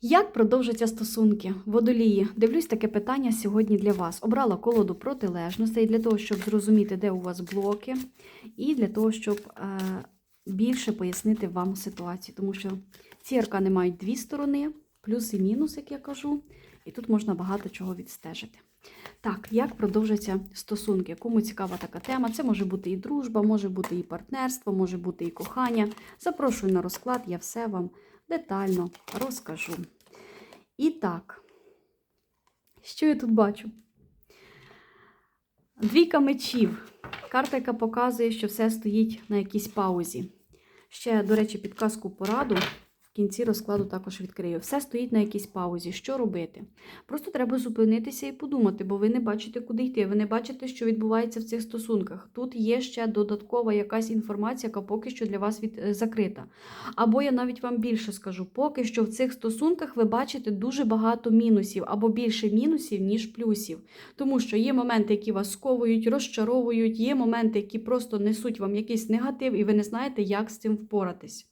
Як продовжаться стосунки водолії? Дивлюсь таке питання сьогодні для вас. Обрала колоду протилежностей для того, щоб зрозуміти, де у вас блоки, і для того, щоб е, більше пояснити вам ситуацію. Тому що ці аркани мають дві сторони, плюс і мінус, як я кажу, і тут можна багато чого відстежити. Так, як продовжаться стосунки? Кому цікава така тема? Це може бути і дружба, може бути і партнерство, може бути і кохання. Запрошую на розклад, я все вам детально розкажу. І так, що я тут бачу? Двійка мечів. Карта, яка показує, що все стоїть на якійсь паузі. Ще, до речі, підказку пораду. Кінці розкладу також відкрию. Все стоїть на якійсь паузі. Що робити? Просто треба зупинитися і подумати, бо ви не бачите, куди йти. Ви не бачите, що відбувається в цих стосунках. Тут є ще додаткова якась інформація, яка поки що для вас від... е, закрита. Або я навіть вам більше скажу, поки що в цих стосунках ви бачите дуже багато мінусів, або більше мінусів, ніж плюсів. Тому що є моменти, які вас сковують, розчаровують, є моменти, які просто несуть вам якийсь негатив, і ви не знаєте, як з цим впоратись.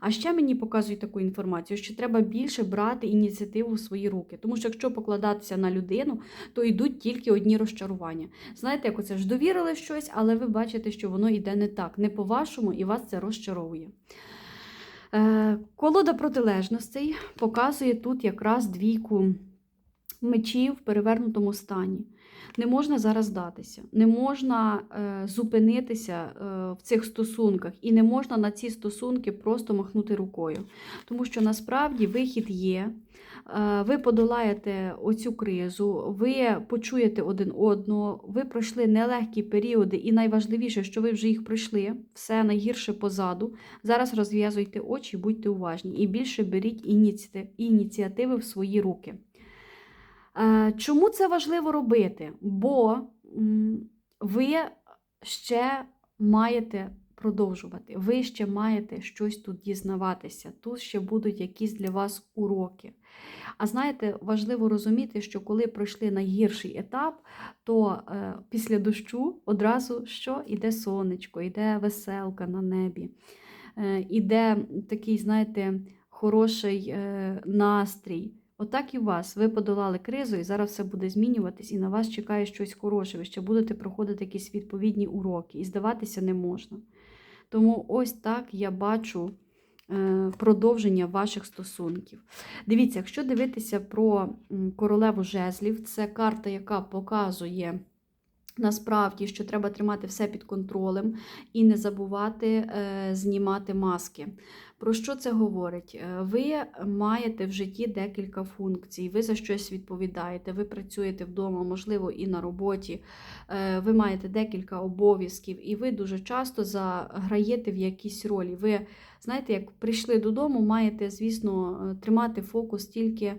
А ще мені показують таку інформацію, що треба більше брати ініціативу в свої руки. Тому що якщо покладатися на людину, то йдуть тільки одні розчарування. Знаєте, як оце ж довірили щось, але ви бачите, що воно йде не так, не по-вашому, і вас це розчаровує. Е, колода протилежностей показує тут якраз двійку мечів в перевернутому стані. Не можна зараз здатися, не можна е, зупинитися е, в цих стосунках, і не можна на ці стосунки просто махнути рукою. Тому що насправді вихід є. Е, ви подолаєте оцю кризу, ви почуєте один одного, ви пройшли нелегкі періоди, і найважливіше, що ви вже їх пройшли, все найгірше позаду. Зараз розв'язуйте очі, будьте уважні і більше беріть ініціати- ініціативи в свої руки. Е, Чому це важливо робити? Бо ви ще маєте продовжувати, ви ще маєте щось тут дізнаватися, тут ще будуть якісь для вас уроки. А знаєте, важливо розуміти, що коли пройшли найгірший етап, то е, після дощу одразу що іде сонечко, іде веселка на небі, е, іде такий, знаєте, хороший е, настрій. Отак і вас. Ви подолали кризу, і зараз все буде змінюватись, і на вас чекає щось хороше. Ви ще будете проходити якісь відповідні уроки, і здаватися не можна. Тому ось так я бачу е, продовження ваших стосунків. Дивіться, якщо дивитися про королеву жезлів, це карта, яка показує. Насправді, що треба тримати все під контролем і не забувати е, знімати маски. Про що це говорить? Е, Ви маєте в житті декілька функцій, ви за щось відповідаєте, ви працюєте вдома, можливо, і на роботі, Е, ви маєте декілька обов'язків, і ви дуже часто заграєте в якійсь ролі. Ви, знаєте, як прийшли додому, маєте, звісно, е, тримати фокус тільки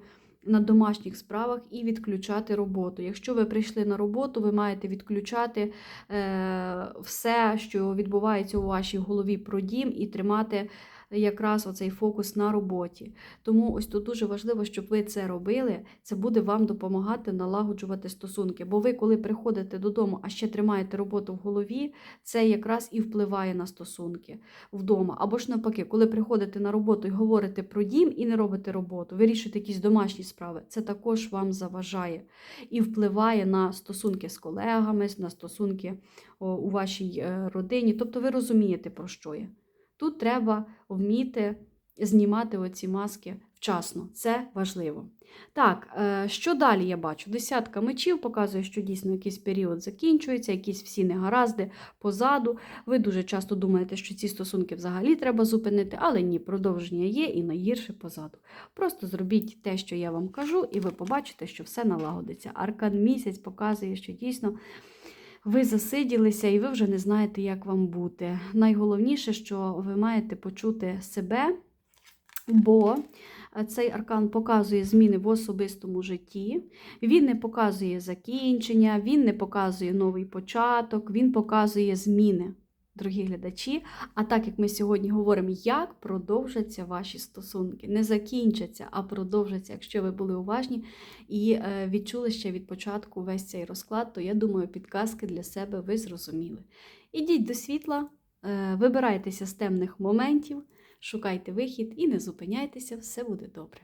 на домашніх справах і відключати роботу. Якщо ви прийшли на роботу, ви маєте відключати е, все, що відбувається у вашій голові про дім, і тримати якраз оцей фокус на роботі. Тому ось тут дуже важливо, щоб ви це робили. Це буде вам допомагати налагоджувати стосунки. Бо ви, коли приходите додому, а ще тримаєте роботу в голові, це якраз і впливає на стосунки вдома. Або ж навпаки, коли приходите на роботу і говорите про дім і не робите роботу, вирішуєте якісь домашні справи, це також вам заважає і впливає на стосунки з колегами, на стосунки у вашій е, родині. Тобто ви розумієте, про що я. Тут треба вміти знімати оці маски вчасно. Це важливо. Так, е, що далі я бачу? Десятка мечів показує, що дійсно якийсь період закінчується, якісь всі негаразди позаду. Ви дуже часто думаєте, що ці стосунки взагалі треба зупинити, але ні, продовження є і найгірше позаду. Просто зробіть те, що я вам кажу, і ви побачите, що все налагодиться. Аркан місяць показує, що дійсно. Ви засиділися і ви вже не знаєте, як вам бути. Найголовніше, що ви маєте почути себе, бо цей аркан показує зміни в особистому житті. Він не показує закінчення, він не показує новий початок, він показує зміни. Дорогі глядачі, а так як ми сьогодні говоримо, як продовжаться ваші стосунки, не закінчаться, а продовжаться, якщо ви були уважні і е, відчули ще від початку весь цей розклад, то я думаю, підказки для себе ви зрозуміли. Ідіть до світла, е, вибирайтеся з темних моментів, шукайте вихід і не зупиняйтеся, все буде добре.